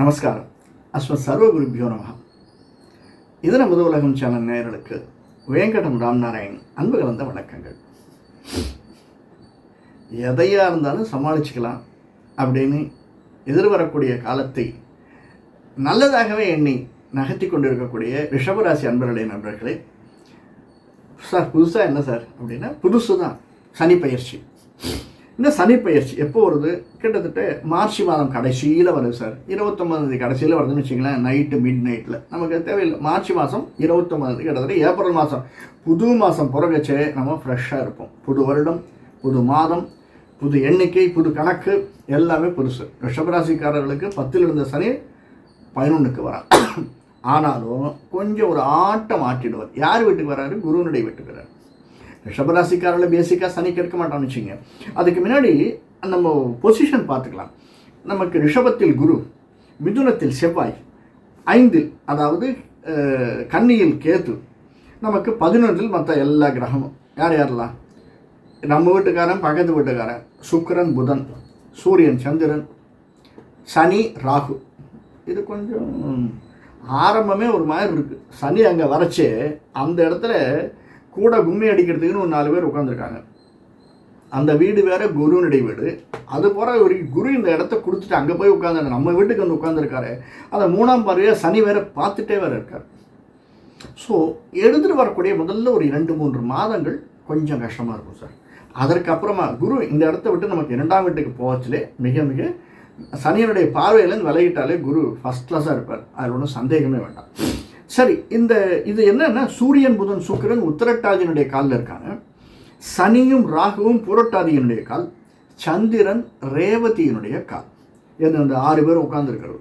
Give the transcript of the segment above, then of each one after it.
நமஸ்காரம். அஸ்மத் சர்வகுருபியோ நம இது நமது உலகம் சேனல் நேயர்களுக்கு வேங்கடம் ராம்நாராயண் அன்பு கலந்த வணக்கங்கள். எதையாக இருந்தாலும் சமாளிச்சுக்கலாம் அப்படின்னு எதிர்வரக்கூடிய காலத்தை நல்லதாகவே எண்ணி நகர்த்தி கொண்டிருக்கக்கூடிய ரிஷபராசி அன்பர்களே நண்பர்களே. சார் புதுசாக என்ன சார் அப்படின்னா புதுசு தான் சனி பயிற்சி. இந்த சனி பயிற்சி எப்போ வருது? கிட்டத்தட்ட மார்ச் மாதம் கடைசியில் வருது சார். இருபத்தொம்பதாந்தேதி கடைசியில் வருதுன்னு வச்சுங்களேன் நைட்டு மிட் நைட்டில் நமக்கு தேவையில்லை. மார்ச் மாதம் இருபத்தொம்பதாந்தேதி கிட்டத்தட்ட ஏப்ரல் மாதம். புது மாதம் பிறகுச்சே நம்ம ஃப்ரெஷ்ஷாக இருப்போம். புது வருடம் புது மாதம் புது எண்ணிக்கை புது கணக்கு எல்லாமே புதுசு. ரிஷபராசிக்காரர்களுக்கு பத்தில் இருந்த சனி பதினொன்றுக்கு வரா ஆனாலும் கொஞ்சம் ஒரு ஆட்டம் ஆட்டிடுவார் யார் வீட்டுக்கு வராரு? குருவனுடைய வீட்டுக்கு வராரு. ரிஷபராசிக்காரில் பேசிக்காக சனி கெடுக்க மாட்டான்னு வச்சுங்க அதுக்கு முன்னாடி நம்ம பொசிஷன் பார்த்துக்கலாம். நமக்கு ரிஷபத்தில் குரு மிதுனத்தில் செவ்வாய் ஐந்தில் அதாவது கன்னியில் கேத்து நமக்கு பதினொன்றில் மற்ற எல்லா கிரகமும். யார் யாரெல்லாம்? நம்ம வீட்டுக்காரன் பக்கத்து வீட்டுக்காரன் சுக்கரன் புதன் சூரியன் சந்திரன் சனி ராகு. இது கொஞ்சம் ஆரம்பமே ஒரு மாதிரி இருக்குது சனி அங்கே வரைச்சே அந்த இடத்துல கூட கும்மி அடிக்கிறதுக்குன்னு ஒரு நாலு பேர் உட்காந்துருக்காங்க அந்த வீடு வேற குருனுடைய வீடு. அது போகிற ஒரு குரு இந்த இடத்த கொடுத்துட்டு அங்கே போய் உட்காந்துருக்க நம்ம வீட்டுக்கு வந்து உட்காந்துருக்காரு அந்த மூணாம் பார்வையாக சனி வேற பார்த்துட்டே வேற இருக்கார். ஸோ எழுந்துட்டு வரக்கூடிய முதல்ல ஒரு இரண்டு மூன்று மாதங்கள் கொஞ்சம் கஷ்டமாக இருக்கும் சார் அதற்கப்புறமா குரு இந்த இடத்த விட்டு நமக்கு இரண்டாம் வீட்டுக்கு போகச்சிலே மிக மிக சனியனுடைய பார்வையிலேருந்து விலகிட்டாலே குரு ஃபஸ்ட் கிளாஸாக இருப்பார். அதில் ஒன்றும் சந்தேகமே வேண்டாம். சரி இந்த இது என்னன்னா சூரியன் புதன் சுக்கிரன் உத்தரட்டாதியினுடைய காலில் இருக்காங்க. சனியும் ராகுவும் புரட்டாதியினுடைய கால் சந்திரன் ரேவதியினுடைய கால். என்ன அந்த ஆறு பேர் உட்கார்ந்துருக்கிறது.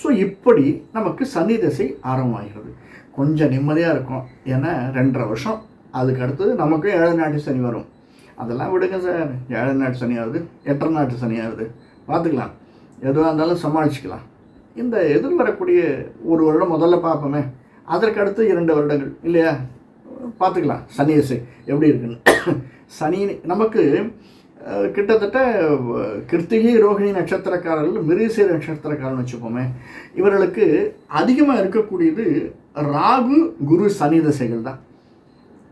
ஸோ இப்படி நமக்கு சனி திசை ஆரம்பமாகிறது. கொஞ்சம் நிம்மதியாக இருக்கும். ஏன்னா ரெண்டரை வருஷம். அதுக்கு அடுத்தது நமக்கு ஏழு நாட்டு சனி வரும். அதெல்லாம் விடுங்க சார். ஏழு நாட்டு சனி ஆகுது எட்டரை நாட்டு சனி ஆகுது. பார்த்துக்கலாம். எதுவாக இருந்தாலும் சமாளிச்சுக்கலாம். இந்த எதிர்வரக்கூடிய ஒரு வருடம் முதல்ல பார்ப்போமே. அதற்கு அடுத்து இரண்டு வருடங்கள் இல்லையா? பார்த்துக்கலாம். சனி திசை எப்படி இருக்குன்னு. சனி நமக்கு கிட்டத்தட்ட கிருத்திகை ரோகிணி நட்சத்திரக்காரர்கள் மிருசை நட்சத்திரக்காரன்னு வச்சுப்போமே இவர்களுக்கு அதிகமாக இருக்கக்கூடியது ராகு குரு சனி தசைகள் தான்.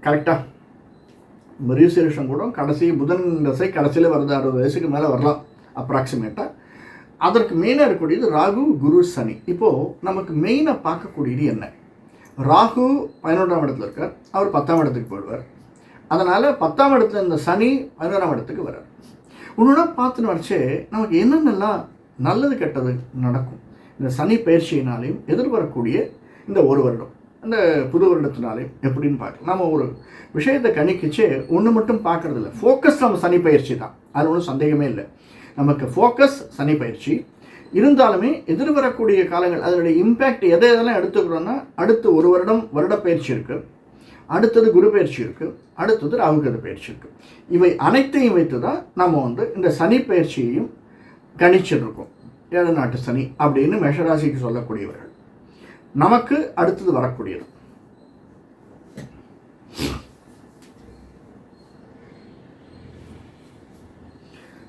கரெக்டாக மிருசேஷம் கூட கடைசி புதன் தசை கடைசியில் வருது அறுபது வயசுக்கு மேலே வரலாம் அப்ராக்சிமேட்டாக அதற்கு மெயினாக இருக்கக்கூடியது ராகு குரு சனி. இப்போது நமக்கு மெயினாக பார்க்கக்கூடியது என்ன? ராகு பதினொன்றாம் இடத்துல இருக்கார். அவர் பத்தாம் இடத்துக்கு போயிடுவார். அதனால் பத்தாம் இடத்துல இந்த சனி பதினோராம் இடத்துக்கு வர்றார். ஒன்றுனா பார்த்துன்னு வரைச்சே நமக்கு என்னென்னலாம் நல்லது கெட்டது நடக்கும்? இந்த சனி பயிற்சியினாலையும் எதிர்வரக்கூடிய இந்த ஒரு வருடம் இந்த புது வருடத்தினாலையும் எப்படின்னு பார்க்கலாம். நம்ம ஒரு விஷயத்தை கணிக்கிச்சே ஒன்று மட்டும் பார்க்கறதில்ல. ஃபோக்கஸ் நம்ம சனி பயிற்சி தான். அது ஒன்றும் சந்தேகமே இல்லை. நமக்கு ஃபோக்கஸ் சனி பயிற்சி இருந்தாலுமே எதிர்வரக்கூடிய காலங்கள் அதனுடைய இம்பேக்ட் எதை எதெல்லாம் எடுத்துக்கிறோன்னா அடுத்து ஒரு வருடம் வருட பயிற்சி இருக்குது அடுத்தது குரு பயிற்சி இருக்குது அடுத்தது ராகுகத பயிற்சி இருக்குது இவை அனைத்தையும் வைத்து தான் நம்ம வந்து இந்த சனி பயிற்சியையும் கணிச்சிட்ருக்கோம் ஏழு நாட்டு சனி அப்படின்னு மேஷராசிக்கு சொல்லக்கூடியவர்கள். நமக்கு அடுத்தது வரக்கூடியது.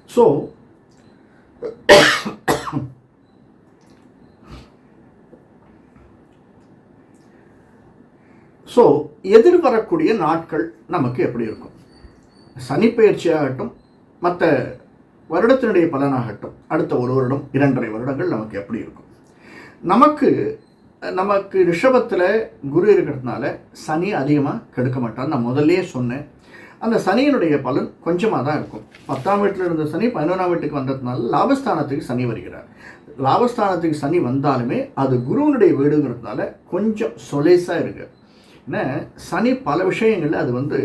ஸோ ஸோ எதிர்வரக்கூடிய நாட்கள் நமக்கு எப்படி இருக்கும்? சனிப்பெயர்ச்சி ஆகட்டும் மற்ற வருடத்தினுடைய பலனாகட்டும் அடுத்த ஒரு வருடம் இரண்டரை வருடங்கள் நமக்கு எப்படி இருக்கும்? நமக்கு நமக்கு ரிஷபத்தில் குரு இருக்கிறதுனால சனி அதிகமாக கெடுக்க மாட்டார். நான் முதல்லையே சொன்னேன். அந்த சனியினுடைய பலன் கொஞ்சமாக தான் இருக்கும். பத்தாம் வீட்டில் இருந்த சனி பதினொன்றாம் வீட்டுக்கு வந்ததுனால லாபஸ்தானத்துக்கு சனி வருகிறார். லாபஸ்தானத்துக்கு சனி வந்தாலுமே அது குருவனுடைய வீடுங்கிறதுனால கொஞ்சம் சொலேஸாக இருக்குது ஏன்னா சனி பல விஷயங்களில் அது வந்து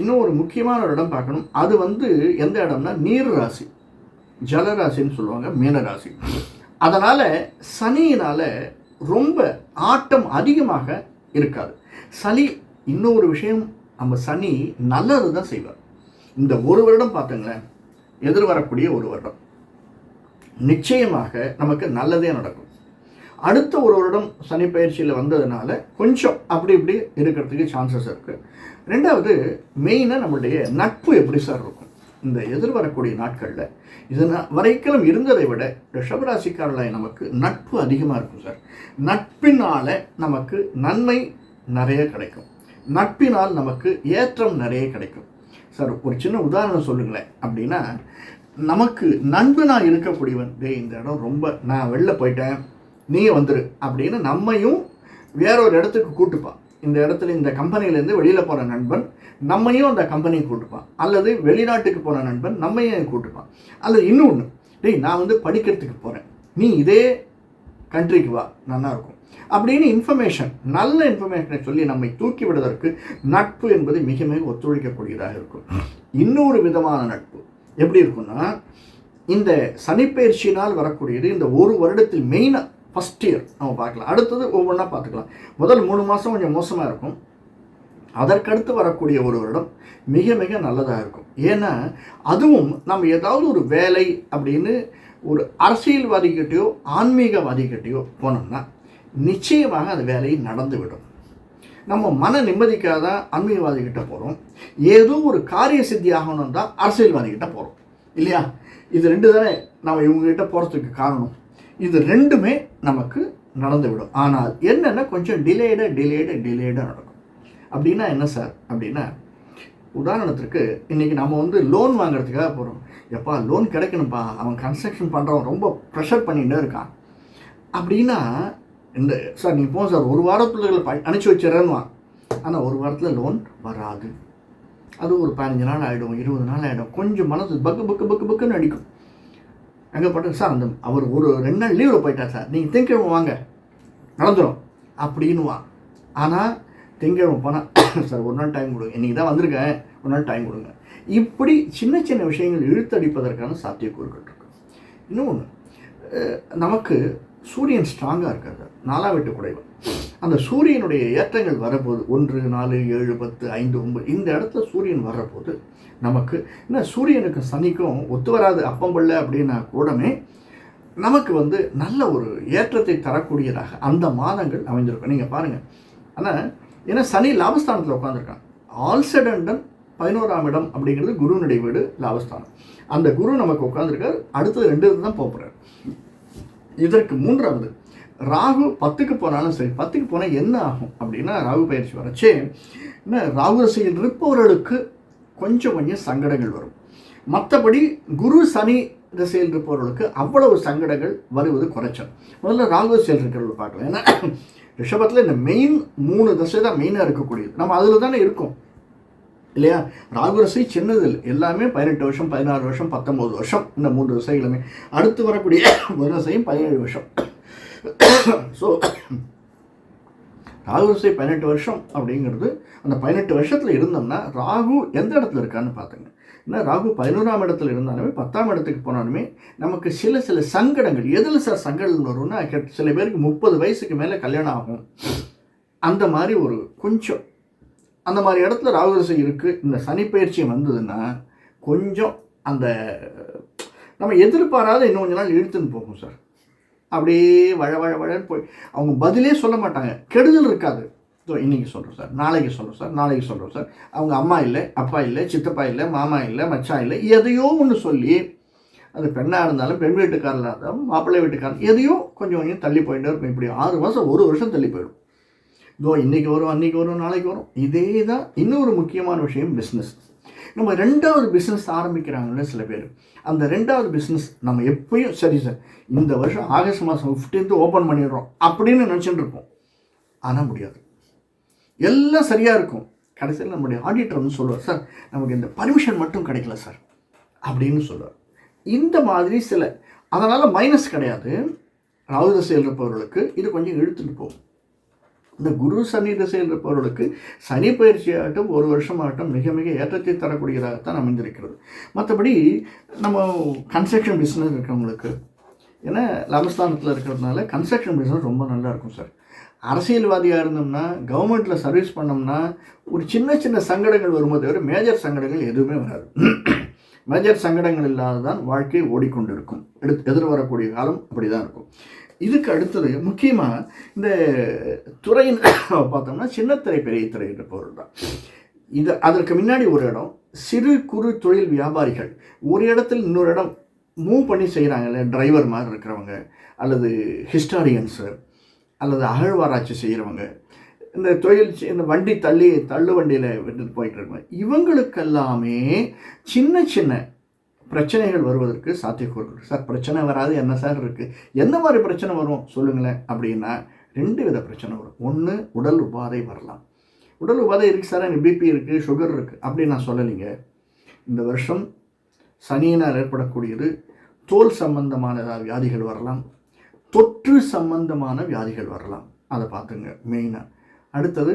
இன்னும் ஒரு முக்கியமான ஒரு இடம் பார்க்கணும். அது வந்து எந்த இடம்னா நீர் ராசி. ஜலராசின்னு சொல்லுவாங்க மீனராசி அதனால் சனியினால் ரொம்ப ஆட்டம் அதிகமாக இருக்காது. சனி இன்னொரு விஷயம் நம்ம சனி நல்லது தான் செய்வார். இந்த ஒரு வருடம் பார்த்துங்களேன் எதிர்வரக்கூடிய ஒரு வருடம். நிச்சயமாக நமக்கு நல்லதே நடக்கும். அடுத்த ஒரு வருடம் சனி பயிற்சியில் வந்ததுனால கொஞ்சம் அப்படி இப்படி இருக்கிறதுக்கு சான்சஸ் இருக்குது ரெண்டாவது மெயினாக நம்மளுடைய நட்பு எப்படி சார் இருக்கும்? இந்த எதிர்வரக்கூடிய நாட்களில் இது வரைக்கும் இருந்ததை விட ரிஷபராசிக்காரர்களாய் நமக்கு நட்பு அதிகமாக இருக்கும் சார் நட்பினால் நமக்கு நன்மை நிறைய கிடைக்கும். நட்பினால் நமக்கு ஏற்றம் நிறைய கிடைக்கும். சார் ஒரு சின்ன உதாரணம் சொல்லுங்களேன். அப்படின்னா நமக்கு நண்பனாக இருக்கக்கூடியவன் டே இந்த இடம் ரொம்ப நான் வெளில போயிட்டேன். நீ வந்துரு அப்படின்னு நம்மையும் வேற ஒரு இடத்துக்கு கூட்டுப்பான். இந்த இடத்துல இந்த கம்பெனிலேருந்து வெளியில் போகிற நண்பன் நம்மையும் அந்த கம்பெனியை கூட்டுப்பான். அல்லது வெளிநாட்டுக்கு போன நண்பன் நம்மையும் கூட்டுப்பான். அல்லது இன்னொன்று டேய் நான் வந்து படிக்கிறதுக்கு போகிறேன் நீ இதே கண்ட்ரிக்கு வா நல்லாயிருக்கும் அப்படின்னு இன்ஃபர்மேஷன் நல்ல இன்ஃபர்மேஷனை சொல்லி நம்மை தூக்கி விடுவதற்கு நட்பு என்பது மிக மிக ஒத்துழைக்கக்கூடியதாக இருக்கும். இன்னொரு விதமான நட்பு எப்படி இருக்கும்னா இந்த சனிப்பெயர்ச்சியினால் வரக்கூடியது இந்த ஒரு வருடத்தில் மெயினாக ஃபஸ்ட் இயர் நம்ம பார்க்கலாம். அடுத்தது ஒவ்வொன்றா பார்த்துக்கலாம். முதல் மூணு மாதம் கொஞ்சம் மோசமாக இருக்கும். அதற்கடுத்து வரக்கூடிய ஒரு வருடம் மிக மிக நல்லதாக இருக்கும். ஏன்னா அதுவும் நம்ம ஏதாவது ஒரு வேலை அப்படின்னு ஒரு அரசியல்வாதிகிட்டையோ ஆன்மீகவாதிகிட்டையோ போனோம்னா நிச்சயமாக அந்த வேலை நடந்துவிடும். நம்ம மன நிம்மதிக்காக தான் ஆன்மீகவாதிகிட்ட போகிறோம் ஏதோ ஒரு காரிய சித்தி ஆகணும் தான் அரசியல்வாதிகிட்ட போகிறோம் இல்லையா? இது ரெண்டு தானே. நம்ம இவங்ககிட்ட போகிறதுக்கு காரணம். இது ரெண்டுமே நமக்கு நடந்துவிடும். ஆனால் என்னென்ன கொஞ்சம் டிலேடு டிலேடு டிலேடாக நடக்கும். அப்படின்னா என்ன சார்? அப்படின்னா உதாரணத்திற்கு இன்றைக்கி நம்ம வந்து லோன் வாங்குறதுக்காக போகிறோம் எப்பா லோன் கிடைக்கணும்ப்பா. அவன் கன்ஸ்ட்ரக்ஷன் பண்ணுறவன் ரொம்ப ப்ரெஷர் பண்ணிகிட்டே இருக்கான். அப்படின்னா இந்த சார் நீ போ சார். ஒரு வாரத்துக்குள்ள ப- அனுப்பிச்சி வச்சிடறேன்னுவான். ஆனால் ஒரு வாரத்தில் லோன் வராது. அது ஒரு பதினஞ்சு நாள் ஆகிடும் இருபது நாள் ஆகிடும் கொஞ்சம் மனசு பக்கு பக்கு பக்கு பக்குன்னு அடிக்கும். அங்கே போட்டேன் சார் அந்த அவர் ஒரு ரெண்டு நாள் லீவில் போயிட்டார் சார். நீங்கள் திங்கக்கிழமை வாங்க. நடந்துடும் அப்படின்னுவான். ஆனால் திங்கக்கிழமை போனால் சார் ஒரு நாள் டைம் கொடுங்க. இன்றைக்கி தான் வந்திருக்கேன். ஒரு நாள் டைம் கொடுங்க. இப்படி சின்ன சின்ன விஷயங்கள் இழுத்தடிப்பதற்கான சாத்தியக்கூறுகள் இருக்குது இன்னும் ஒன்று நமக்கு சூரியன் ஸ்ட்ராங்காக இருக்காது நாலாம் வீட்டு குடைவன். அந்த சூரியனுடைய ஏற்றங்கள் வரப்போது ஒன்று நாலு ஏழு பத்து ஐந்து ஒன்பது. இந்த இடத்துல சூரியன் வர்றபோது நமக்கு என்ன சூரியனுக்கு சனிக்கும் ஒத்து வராது அப்பம்பள்ள அப்படின்னா கூடமே நமக்கு வந்து நல்ல ஒரு ஏற்றத்தை தரக்கூடியதாக அந்த மாதங்கள் அமைந்திருக்கும் நீங்கள் பாருங்கள் ஆனால் ஏன்னா சனி லாபஸ்தானத்தில் உட்காந்துருக்கான் ஆல்சடண்டன் பதினோராம் இடம் அப்படிங்கிறது குருனுடைய வீடு லாபஸ்தானம். அந்த குரு நமக்கு உட்காந்துருக்கார் அடுத்தது ரெண்டு தான் போகிறார் இதற்கு மூன்றாவது ராகு பத்துக்கு போனாலும் சரி பத்துக்கு போனால் என்ன ஆகும் அப்படின்னா ராகு பயிற்சி வரச்சே என்ன ராகு ரசையில் இருப்பவர்களுக்கு கொஞ்சம் கொஞ்சம் சங்கடங்கள் வரும். மற்றபடி குரு சனி திசையில் இருப்பவர்களுக்கு அவ்வளவு சங்கடங்கள் வருவது குறைச்சல். முதல்ல ராகு திசையில் இருக்கிறவங்க பார்க்கலாம். ஏன்னா ரிஷபத்தில் இந்த மெயின் மூணு திசை தான் மெயினாக இருக்கக்கூடியது. நம்ம அதில் தானே இருக்கோம். இல்லையா? ராகுரசை சின்னது இல்லை. எல்லாமே பதினெட்டு வருஷம் பதினாறு வருஷம் பத்தொம்போது வருஷம் இந்த மூன்று திசைகளுமே. அடுத்து வரக்கூடிய ஒரு திசையும் பதினேழு வருஷம். ஸோ ராகு திசை பதினெட்டு வருஷம் அப்படிங்கிறது அந்த பதினெட்டு வருஷத்தில் இருந்தோம்னா ராகு எந்த இடத்துல இருக்கான்னு பார்த்துங்க. ஏன்னா ராகு பதினோராம் இடத்துல இருந்தாலுமே பத்தாம் இடத்துக்கு போனாலுமே நமக்கு சில சில சங்கடங்கள் எதில் சார் சங்கடங்கள் வரும்னா சில பேருக்கு முப்பது வயசுக்கு மேலே கல்யாணம் ஆகும். அந்த மாதிரி ஒரு கொஞ்சம் அந்த மாதிரி இடத்துல ராகு திசை இருக்குது இந்த சனிப்பயிற்சி வந்ததுன்னா கொஞ்சம் அந்த நம்ம எதிர்பாராத இன்னும் கொஞ்ச நாள் இழுத்துன்னு போகும் சார் அப்படியே வழ வழ வழன்னு போய் அவங்க பதிலே சொல்ல மாட்டாங்க. கெடுதல் இருக்காது. இதோ இன்னைக்கு சொல்கிறோம் சார். நாளைக்கு சொல்கிறோம் சார். நாளைக்கு சொல்கிறோம் சார். அவங்க அம்மா இல்லை அப்பா இல்லை சித்தப்பா இல்லை மாமா இல்லை மச்சான் இல்லை எதையோ ஒன்று சொல்லி அது பெண்ணாக இருந்தாலும் பெண் வீட்டுக்காரலாக இருந்தாலும் மாப்பிள்ளை வீட்டுக்காரன் எதையோ கொஞ்சம் கொஞ்சம் தள்ளி போயிட்டே இருக்கும். இப்படி ஆறு மாதம் ஒரு வருஷம் தள்ளி போயிடும். இதோ இன்னைக்கு வரும் அன்றைக்கி வரும் நாளைக்கு வரும். இதே தான் இன்னொரு முக்கியமான விஷயம் பிஸ்னஸ் நம்ம ரெண்டாவது பிஸ்னஸ் ஆரம்பிக்கிறாங்கல்ல சில பேர். அந்த ரெண்டாவது பிஸ்னஸ் நம்ம எப்பயும் சரி சார் இந்த வருஷம் ஆகஸ்ட் மாதம் ஃபிஃப்டீன்த்து ஓப்பன் பண்ணிடுறோம் அப்படின்னு நினச்சிட்டு இருப்போம். ஆனால் முடியாது. எல்லாம் சரியாக இருக்கும். கடைசியில் நம்முடைய ஆடிட்டர் வந்து சொல்லுவார் சார் நமக்கு இந்த பர்மிஷன் மட்டும் கிடைக்கல சார் அப்படின்னு சொல்லுவார். இந்த மாதிரி சில அதனால் மைனஸ் கிடையாது. ராகு திசையில் இருப்பவர்களுக்கு இது கொஞ்சம் இழுத்துட்டு போகும். இந்த குரு சனி திசையில் இருப்பவர்களுக்கு சனி பயிற்சியாகட்டும் ஒரு வருஷமாகட்டும் மிக மிக ஏற்றத்தை தரக்கூடியதாகத்தான் அமைந்திருக்கிறது. மற்றபடி நம்ம கன்ஸ்ட்ரக்ஷன் பிஸ்னஸ் இருக்கிறவங்களுக்கு ஏன்னா லபஸ்தானத்தில் இருக்கிறதுனால கன்ஸ்ட்ரக்ஷன் பிஸ்னஸ் ரொம்ப நல்லா இருக்கும் சார். அரசியல்வாதியாக இருந்தோம்னா கவர்மெண்ட்டில் சர்வீஸ் பண்ணோம்னா ஒரு சின்ன சின்ன சங்கடங்கள் வருமே தவிர மேஜர் சங்கடங்கள் எதுவுமே வராது. மேஜர் சங்கடங்கள் இல்லாததான் வாழ்க்கை ஓடிக்கொண்டிருக்கும். எடுத்து எதிர் வரக்கூடிய காலம் அப்படி தான் இருக்கும். இதுக்கு அடுத்தது முக்கியமாக இந்த துறையின் பார்த்தோம்னா சின்னத்திரை பெரிய திரை என்ற பொருள் தான் இது அதற்கு முன்னாடி ஒரு இடம் சிறு குறு தொழில் வியாபாரிகள். ஒரு இடத்துல இன்னொரு இடம் மூவ் பண்ணி செய்கிறாங்கல்ல டிரைவர் மாதிரி இருக்கிறவங்க அல்லது ஹிஸ்டாரியன்ஸு அல்லது அகழ்வாராய்ச்சி செய்கிறவங்க இந்த தொழில் செய்- இந்த வண்டி தள்ளி தள்ளு வண்டியில் விட்டுட்டு போயிட்டு இருப்பாங்க இவங்களுக்கெல்லாமே சின்ன சின்ன பிரச்சனைகள் வருவதற்கு சாத்தியக்கூறு சார் பிரச்சனை வராது என்ன சார் இருக்குது எந்த மாதிரி பிரச்சனை வரும்? சொல்லுங்களேன். அப்படின்னா ரெண்டு வித பிரச்சனை வரும். ஒன்று உடல் உபாதை வரலாம். உடல் உபாதை இருக்குது சார். எனக்கு பிபி இருக்குது சுகர் இருக்குது அப்படி நான் சொல்லலைங்க. இந்த வருஷம் சனியினால் ஏற்படக்கூடியது தோல் சம்பந்தமான ஏதாவது வியாதிகள் வரலாம். தொற்று சம்பந்தமான வியாதிகள் வரலாம். அதை பார்த்துங்க மெயினாக அடுத்தது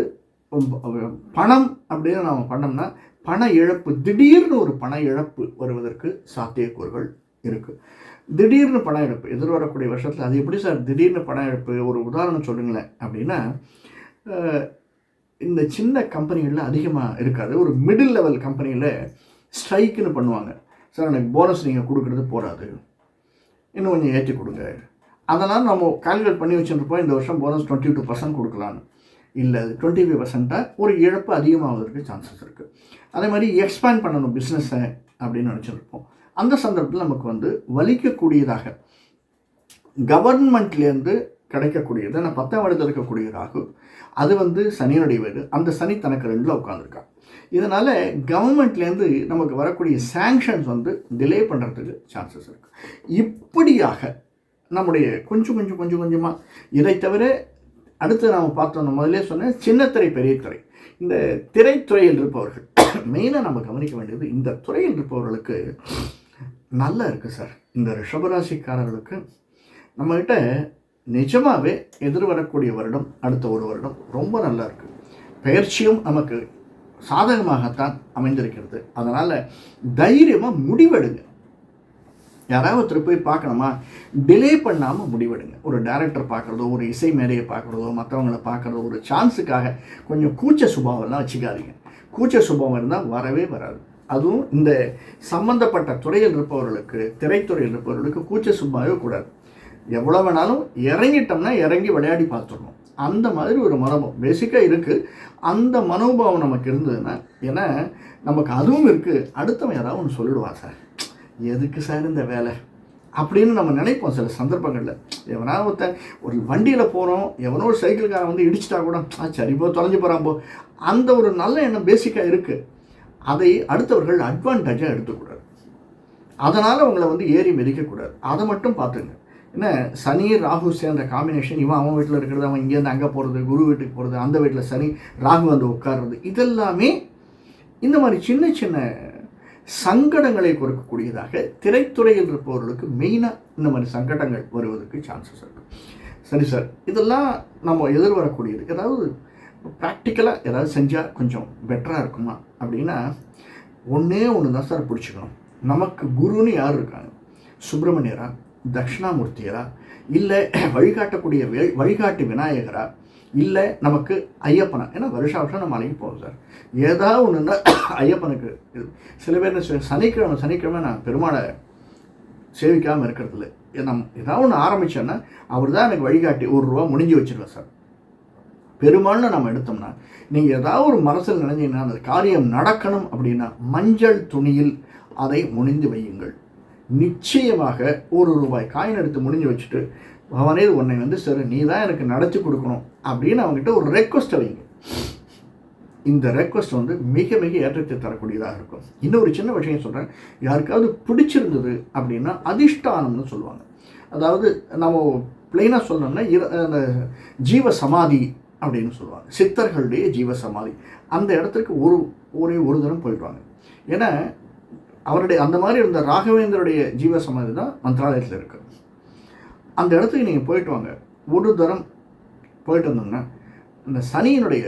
பணம் அப்படின்னு நாம் பண்ணோம்னா பண இழப்பு திடீர்னு ஒரு பண இழப்பு வருவதற்கு சாத்தியக்கூறுகள் இருக்குது திடீர்னு பண இழப்பு எதிர்வரக்கூடிய வருஷத்தில் அது எப்படி சார்? திடீர்னு பண இழப்பு ஒரு உதாரணம் சொல்லுங்களேன் அப்படின்னா இந்த சின்ன கம்பெனிகளில் அதிகமாக இருக்காது. ஒரு மிடில் லெவல் கம்பெனியில் ஸ்ட்ரைக்குன்னு பண்ணுவாங்க. சார் எனக்கு போனஸ் நீங்கள் கொடுக்குறது போகாது இன்னும் கொஞ்சம் ஏற்றி கொடுங்க. அதெல்லாம் நம்ம கால்குலேட் பண்ணி வச்சுருப்போம் இந்த வருஷம் போனஸ் டுவெண்ட்டி டூ பர்சன்ட் கொடுக்கலான்னு இல்லை. டுவெண்ட்டி ஃபைவ் பர்சண்ட்டாக ஒரு இழப்பு அதிகமாகிறதுக்கு சான்சஸ் இருக்குது அதே மாதிரி எக்ஸ்பேண்ட் பண்ணணும் பிஸ்னஸை அப்படின்னு நினச்சிருப்போம். அந்த சந்தர்ப்பத்தில் நமக்கு வந்து வலிக்கக்கூடியதாக கவர்மெண்ட்லேருந்து கிடைக்கக்கூடியது நான் பத்தாம் இடத்துல இருக்கக்கூடிய ராகு அது வந்து சனியினுடைய வீடு. அந்த சனி தனக்கு ரெண்டில் உட்காந்துருக்கான் இதனால் கவர்மெண்ட்லேருந்து நமக்கு வரக்கூடிய சேங்ஷன்ஸ் வந்து டிலே பண்ணுறதுக்கு சான்சஸ் இருக்குது இப்படியாக நம்முடைய கொஞ்சம் கொஞ்சம் கொஞ்சம் கொஞ்சமாக இதை தவிர அடுத்து நாம் பார்த்தோம் நான் முதல்ல சொன்னேன் சின்னத்திரை பெரிய திரை இந்த திரைத்துறையில் இருப்பவர்கள் மெயினாக நம்ம கவனிக்க வேண்டியது இந்த துறையில் இருப்பவர்களுக்கு நல்லா இருக்குது சார். இந்த ரிஷபராசிக்காரர்களுக்கு நம்மக்கிட்ட நிஜமாகவே எதிர்வரக்கூடிய வருடம் அடுத்த ஒரு வருடம் ரொம்ப நல்லா இருக்குது பயிற்சியும் நமக்கு சாதகமாகத்தான் அமைந்திருக்கிறது. அதனால் தைரியமாக முடிவெடுங்க. யாராவது ஒருத்தர் போய் பார்க்கணுமா? டிலே பண்ணாமல் முடிவெடுங்க. ஒரு டைரக்டர் பார்க்குறதோ ஒரு இசை மேடையை பார்க்குறதோ மற்றவங்கள பார்க்குறதோ ஒரு சான்ஸுக்காக கொஞ்சம் கூச்ச சுபாவம்லாம் வச்சுக்காதீங்க. கூச்ச சுபாவம் இருந்தால் வரவே வராது. அதுவும் இந்த சம்பந்தப்பட்ட துறையில் இருப்பவர்களுக்கு திரைத்துறையில் இருப்பவர்களுக்கு கூச்ச சுபாவே கூடாது. எவ்வளோ வேணாலும் இறங்கிட்டோம்னா இறங்கி விளையாடி பார்த்துடணும். அந்த மாதிரி ஒரு மனோபாவம் பேசிக்காக இருக்குது அந்த மனோபாவம் நமக்கு இருந்ததுன்னா ஏன்னா நமக்கு அதுவும் இருக்குது அடுத்தவன் ஏதாவது ஒன்று சொல்லிடுவான் சார். எதுக்கு சார் இந்த வேலை? அப்படின்னு நம்ம நினைப்போம் சில சந்தர்ப்பங்களில். எவனா ஒருத்தன் ஒரு வண்டியில் போகிறோம் எவனோ ஒரு சைக்கிள்காரன் வந்து இடிச்சிட்டா கூட ஆ சரி போ தொலைஞ்சு போகிறான் போ. அந்த ஒரு நல்ல எண்ணம் பேசிக்காக இருக்குது அதை அடுத்தவர்கள் அட்வான்டேஜாக எடுத்துக்கூடாது. அதனால் அவங்கள வந்து ஏறி மிதிக்கக்கூடாது. அதை மட்டும் பார்த்துங்க. என்ன சனி ராகு சேர்ந்த காம்பினேஷன் இவன் அவன் வீட்டில் இருக்கிறது அவன் இங்கேருந்து அங்கே போகிறது குரு வீட்டுக்கு போகிறது அந்த வீட்டில் சனி ராகு வந்து உட்கார்றது இதெல்லாமே இந்த மாதிரி சின்ன சின்ன சங்கடங்களை கொடுக்கக்கூடியதாக திரைத்துறையில் இருப்பவர்களுக்கு மெயினாக இந்த மாதிரி சங்கடங்கள் வருவதற்கு சான்சஸ் இருக்கும் சரி சார் இதெல்லாம் நம்ம எதிர்வரக்கூடியது. ஏதாவது ப்ராக்டிக்கலாக ஏதாவது செஞ்சால் கொஞ்சம் பெட்டராக இருக்குமா? அப்படின்னா ஒன்றே ஒன்று தான் சார் பிடிச்சிக்கணும். நமக்கு குருன்னு யார் இருக்காங்க? சுப்பிரமணியரா? தட்சிணாமூர்த்தியரா? இல்லை வழிகாட்டக்கூடிய வழிகாட்டு வழிகாட்டி விநாயகரா? இல்லை நமக்கு ஐயப்பனா. ஏன்னா வருஷா வருஷம் நம்ம மலைக்கு போவோம் சார். ஏதாவது ஒன்றுன்னா ஐயப்பனுக்கு சில பேர் சனிக்கிழமை சனிக்கிழமை நான் பெருமாளை சேவிக்காமல் இருக்கிறது இல்லை நம்ம ஏதாவது ஒன்று ஆரம்பித்தேன்னா அவர் தான் எனக்கு வழிகாட்டி ஒரு ரூபா முடிஞ்சு வச்சிருவேன் சார். பெருமாள்னு நம்ம எடுத்தோம்னா நீங்கள் ஏதாவது ஒரு மனசில் நினைஞ்சீங்கன்னா அந்த காரியம் நடக்கணும் அப்படின்னா மஞ்சள் துணியில் அதை முடிந்து வையுங்கள். நிச்சயமாக ஒரு ரூபாய் காயின் எடுத்து முடிஞ்சு வச்சுட்டு அவனே உன்னை வந்து சரி நீ தான் எனக்கு நடத்தி கொடுக்கணும். அப்படின்னு அவங்ககிட்ட ஒரு ரெக்வஸ்ட்டை வைங்க. இந்த ரெக்வஸ்ட் வந்து மிக மிக ஏற்றத்தை தரக்கூடியதாக இருக்கும். இன்னொரு சின்ன விஷயம் சொல்கிறேன் யாருக்காவது பிடிச்சிருந்தது அப்படின்னா அதிஷ்டானம்னு சொல்லுவாங்க. அதாவது நம்ம பிளெயினாக சொல்லணும்னா அந்த ஜீவ சமாதி அப்படின்னு சொல்லுவாங்க. சித்தர்களுடைய ஜீவ சமாதி அந்த இடத்துக்கு ஒரு ஒரே ஒரு தினம் போயிடுவாங்க. ஏன்னா அவருடைய அந்த மாதிரி இருந்த ராகவேந்தருடைய ஜீவ சமாதி தான் மந்திராலயத்தில் இருக்கு. அந்த இடத்துக்கு நீங்கள் போயிட்டு வாங்க. ஒரு தரம் போயிட்டு வந்தோம்னா இந்த சனியினுடைய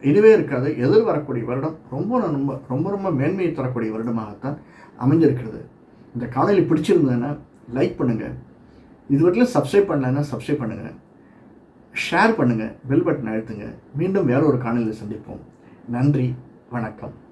இதுவே இருக்காது. எதிர் வரக்கூடிய வருடம் ரொம்ப ரொம்ப ரொம்ப ரொம்ப மேன்மையை தரக்கூடிய வருடமாகத்தான் அமைஞ்சிருக்கிறது. இந்த காலையில் பிடிச்சிருந்ததுன்னா லைக் பண்ணுங்கள் இதுவரையிலும் சப்ஸ்கிரைப் பண்ணலைன்னா சப்ஸ்கிரைப் பண்ணுங்கள் ஷேர் பண்ணுங்கள் பெல் பட்டன் அழுத்துங்க. மீண்டும் வேற ஒரு காணொலியில் சந்திப்போம். நன்றி. வணக்கம்.